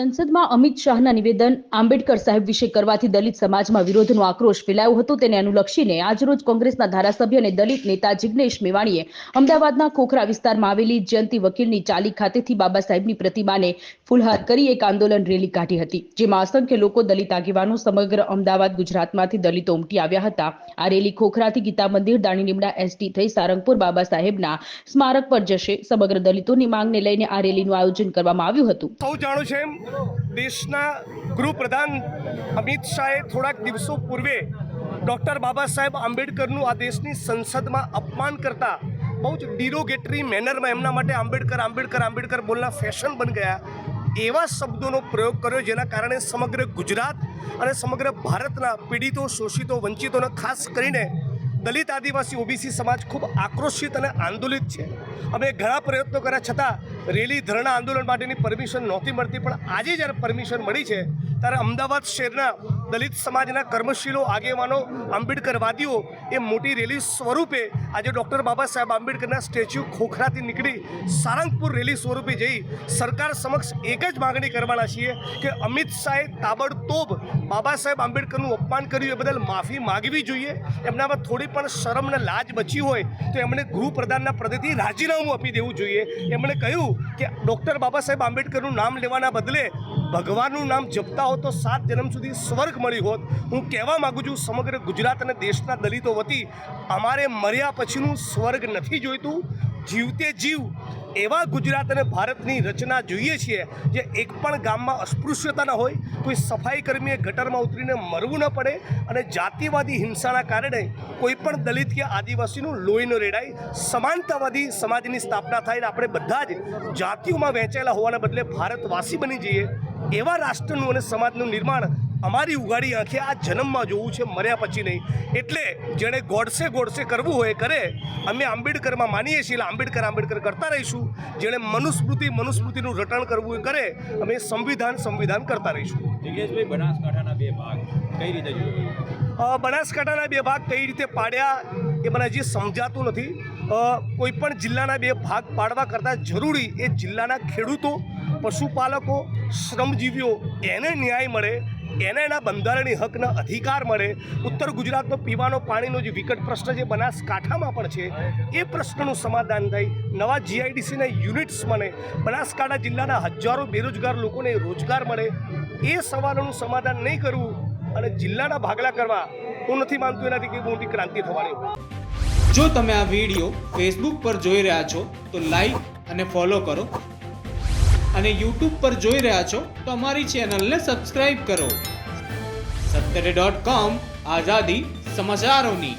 સંસદમાં અમિત શાહના નિવેદન આંબેડકર સાહેબ વિશે કરવાથી દલિત સમાજમાં વિરોધનો આક્રોશ ફેલાયો હતો તેને અનુલક્ષીને આજરોજ કોંગ્રેસના ધારાસભ્ય અને દલિત નેતા જિગ્નેશ મેવાણીએ અમદાવાદના ખોખરા વિસ્તારમાં આવેલી જયંતિ વકીલની ચાલી ખાતેથી બાબા સાહેબની પ્રતિમાને ફૂલહાર કરી એક આંદોલન રેલી કાઢી હતી, જેમાં અસંખ્ય લોકો દલિત આગેવાનો સમગ્ર અમદાવાદ, ગુજરાતમાંથી દલિતો ઉમટી આવ્યા હતા. આ રેલી ખોખરાથી ગીતા મંદિર દાણીલીમડા એસટી થઈ સારંગપુર બાબા સાહેબના સ્મારક પર જશે. સમગ્ર દલિતોની માંગને લઈને આ રેલીનું આયોજન કરવામાં આવ્યું હતું. દેશના ગૃહપ્રધાન અમિત શાહે થોડાક દિવસો પૂર્વે ડૉક્ટર બાબા સાહેબ આંબેડકરનું આ દેશની સંસદમાં અપમાન કરતા બહુ જ ડિરોગેટરી મેનરમાં એમના માટે આંબેડકર આંબેડકર આંબેડકર બોલના ફેશન બન ગયા. એવા શબ્દોનો પ્રયોગ કર્યો જેના કારણે સમગ્ર ગુજરાત અને સમગ્ર ભારતના પીડિતો, શોષિતો, વંચિતોને ખાસ કરીને દલિત આદિવાસી ઓબીસી સમાજ ખૂબ આક્રોશિત અને આંદોલિત છે. અમે ઘણા પ્રયત્નો કર્યા છતાં રેલી ધરણા આંદોલન માટેની પરમિશન નહોતી મળતી, પણ આજે જ્યારે પરમિશન મળી છે, ત્યારે અમદાવાદ શહેરના દલિત સમાજના કર્મશીલો, આગેવાનો, આંબેડકરવાદીઓ એ મોટી રેલી સ્વરૂપે આજે ડૉક્ટર બાબા સાહેબ આંબેડકરના સ્ટેચ્યુ ખોખરાથી નીકળી સારંગપુર રેલી સ્વરૂપે જઈ સરકાર સમક્ષ એક જ માગણી કરવાના છીએ કે અમિત શાહે તાબડતોબ બાબા સાહેબ આંબેડકરનું અપમાન કર્યું એ બદલ માફી માગવી જોઈએ. એમનામાં થોડી પણ શરમ ને લાજ બચી હોય તો એમણે ગૃહપ્રધાનના પદેથી રાજીનામું આપી દેવું જોઈએ. એમણે કહ્યું કે ડૉક્ટર બાબા સાહેબ આંબેડકરનું નામ લેવાના બદલે ભગવાનનું નામ જપતા હો તો સાત જન્મ સુધી સ્વર્ગ મળી હોત. હું કહેવા માગું છું, સમગ્ર ગુજરાત અને દેશના દલિતો વતી અમારે મર્યા પછીનું સ્વર્ગ નથી જોઈતું. જીવતે જીવ એવા ગુજરાત અને ભારતની રચના જોઈએ છીએ જે એક પણ ગામમાં અસ્પૃશ્યતા ન હોય. કોઈ સફાઈ કર્મીએ ગટરમાં ઉતરીને મરવું ન પડે અને જાતિવાદી હિંસાના કારણે કોઈ પણ દલિત કે આદિવાસીનું લોહી ન રેડાય સમાનતાવાદી સમાજની સ્થાપના થાય અને આપણે બધા જ જાતિઓમાં વહેંચાયેલા હોવાના બદલે ભારતવાસી બની જઈએ, એવા રાષ્ટ્રનું અને સમાજનું નિર્માણ અમારી ઉગાડી આંખે આ જન્મમાં જોવું છે, મર્યા પછી નહીં. એટલે જેણે ગોડસે ગોડસે કરવું હોય કરે. અમે આંબેડકરમાં માનીએ છીએ આંબેડકર આંબેડકર કરતા રહીશું. જેણે મનુસ્મૃતિ મનુસ્મૃતિનું રટણ કરવું એ કરે, અમે સંવિધાન સંવિધાન કરતા રહીશું. જિગ્નેશભાઈ બનાસકાંઠાના બે ભાગ કઈ રીતે જોયું? બનાસકાંઠાના બે ભાગ કઈ રીતે પાડ્યા એ મને હજી સમજાતું નથી. કોઈપણ કોઈ પણ જિલ્લાના બે ભાગ પાડવા કરતાં જરૂરી એ જિલ્લાના ખેડૂતો, પશુપાલકો, શ્રમજીવીઓ, એને ન્યાય મળે, એને એના બંધારણીય હકના અધિકાર મળે. ઉત્તર ગુજરાતનો પીવાનો પાણીનો જે વિકટ પ્રશ્ન છે, બનાસકાંઠામાં પણ છે, એ પ્રશ્નનું સમાધાન થાય. નવા જીઆઈડીસીના યુનિટ્સ મળે. બનાસકાંઠા જિલ્લાના હજારો બેરોજગાર લોકોને રોજગાર મળે. એ સવાલોનું સમાધાન નહીં કરવું. અને જિલ્લાના ભાગલા કરવા હું નથી માનતો એનાથી કોઈ મોટી ક્રાંતિ થવાની જો તમે આ વીડિયો ફેસબુક પર જોઈ રહ્યા છો, તો લાઈક અને ફોલો કરો. અને યુટ્યુબ પર જોઈ રહ્યા છો, તો અમારી ચેનલને સબસ્ક્રાઈબ કરો. સત્તરે ડોટ કોમ આઝાદી સમાચારોની.